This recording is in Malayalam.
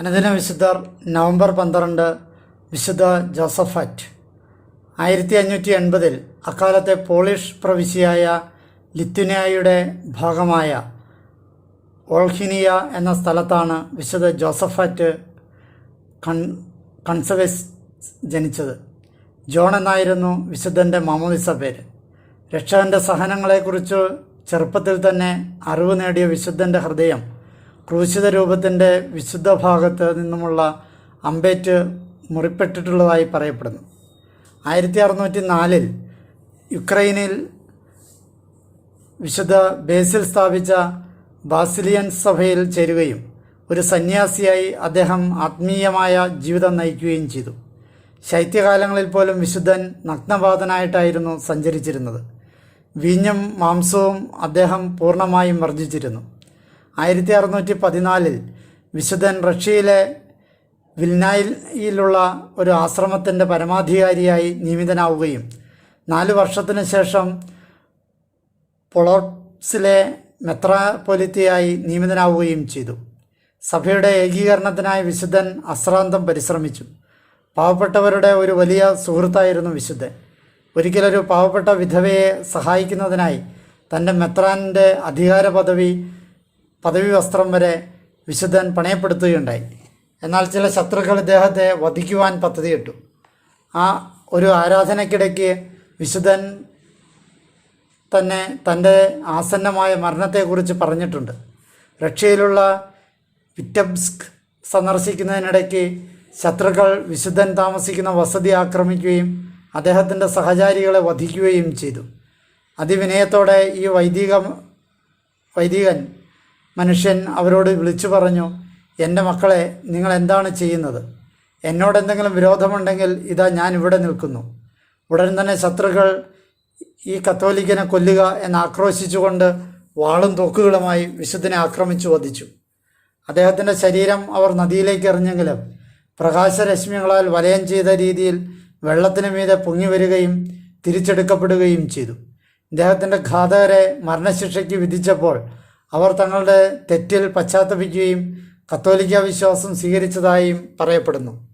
അനുദിന വിശുദ്ധർ നവംബർ പന്ത്രണ്ട് വിശുദ്ധ ജോസഫറ്റ്. ആയിരത്തി അഞ്ഞൂറ്റി എൺപതിൽ അക്കാലത്തെ പോളിഷ് പ്രവിശ്യയായ ലിത്വിനിയയുടെ ഭാഗമായ ഓൾഹിനിയ എന്ന സ്ഥലത്താണ് വിശുദ്ധ ജോസഫറ്റ് കൺ കൺസവേസ് ജനിച്ചത്. ജോൺ എന്നായിരുന്നു വിശുദ്ധന്റെ മാമോദിസ പേര്. രക്ഷകന്റെ സഹനങ്ങളെക്കുറിച്ച് ചെറുപ്പത്തിൽ തന്നെ അറിവ് നേടിയ വിശുദ്ധന്റെ ഹൃദയം ക്രൂശിത രൂപത്തിന്റെ വിശുദ്ധ ഭാഗത്ത് നിന്നുമുള്ള അമ്പേറ്റ് മുറിപ്പെട്ടിട്ടുള്ളതായി പറയപ്പെടുന്നു. ആയിരത്തി അറുന്നൂറ്റി നാലിൽ യുക്രൈനിൽ വിശുദ്ധ ബേസിൽ സ്ഥാപിച്ച ബാസിലിയൻ സഭയിൽ ചേരുകയും ഒരു സന്യാസിയായി അദ്ദേഹം ആത്മീയമായ ജീവിതം നയിക്കുകയും ചെയ്തു. ശൈത്യകാലങ്ങളിൽ പോലും വിശുദ്ധൻ നഗ്നപാതനായിട്ടായിരുന്നു സഞ്ചരിച്ചിരുന്നത്. വീഞ്ഞും മാംസവും അദ്ദേഹം പൂർണമായും വർജിച്ചിരുന്നു. ആയിരത്തി അറുന്നൂറ്റി പതിനാലിൽ വിശുദ്ധൻ റഷ്യയിലെ വിൽനായിലുള്ള ഒരു ആശ്രമത്തിന്റെ പരമാധികാരിയായി നിയമിതനാവുകയും നാല് വർഷത്തിന് ശേഷം പൊളോട്സിലെ മെത്രാപൊലിത്തയായി നിയമിതനാവുകയും ചെയ്തു. സഭയുടെ ഏകീകരണത്തിനായി വിശുദ്ധൻ അശ്രാന്തം പരിശ്രമിച്ചു. പാവപ്പെട്ടവരുടെ ഒരു വലിയ സുഹൃത്തായിരുന്നു വിശുദ്ധൻ. ഒരിക്കലൊരു പാവപ്പെട്ട വിധവയെ സഹായിക്കുന്നതിനായി തന്റെ മെത്രാന്റെ അധികാര പദവി പദവി വസ്ത്രം വരെ വിശുദ്ധൻ പണയപ്പെടുത്തുകയുണ്ടായി. എന്നാൽ ചില ശത്രുക്കൾ ഇദ്ദേഹത്തെ വധിക്കുവാൻ പദ്ധതിയിട്ടു. ആ ഒരു ആരാധനയ്ക്കിടയ്ക്ക് വിശുദ്ധൻ തന്നെ തന്റെ ആസന്നമായ മരണത്തെക്കുറിച്ച് പറഞ്ഞിട്ടുണ്ട്. റഷ്യയിലുള്ള വിറ്റബ്സ്ക് സന്ദർശിക്കുന്നതിനിടയ്ക്ക് ശത്രുക്കൾ വിശുദ്ധൻ താമസിക്കുന്ന വസതി ആക്രമിക്കുകയും അദ്ദേഹത്തിന്റെ സഹചാരികളെ വധിക്കുകയും ചെയ്തു. അതിവിനയത്തോടെ ഈ വൈദിക വൈദികൻ മനുഷ്യൻ അവരോട് വിളിച്ചു പറഞ്ഞു എന്റെ മക്കളെ നിങ്ങൾ എന്താണ് ചെയ്യുന്നത്? എന്നോട് എന്തെങ്കിലും വിരോധമുണ്ടെങ്കിൽ ഇതാ ഞാൻ ഇവിടെ നിൽക്കുന്നു. ഉടൻ തന്നെ ശത്രുക്കൾ ഈ കത്തോലിക്കനെ കൊല്ലുക എന്ന് ആക്രോശിച്ചുകൊണ്ട് വാളും തോക്കുകളുമായി വിശുദ്ധനെ ആക്രമിച്ചു വധിച്ചു. അദ്ദേഹത്തിന്റെ ശരീരം അവർ നദിയിലേക്ക് എറിഞ്ഞെങ്കിലും പ്രകാശരശ്മികളാൽ വലയം ചെയ്ത രീതിയിൽ വെള്ളത്തിന് മീതെ പൊങ്ങി വരികയും തിരിച്ചെടുക്കപ്പെടുകയും ചെയ്തു. ഇദ്ദേഹത്തിന്റെ ഘാതകരെ മരണശിക്ഷയ്ക്ക് വിധിച്ചപ്പോൾ അവർ തങ്ങളുടെ തെറ്റിൽ പശ്ചാത്തപിക്കുകയും കത്തോലിക്ക വിശ്വാസം സ്വീകരിച്ചതായും പറയപ്പെടുന്നു.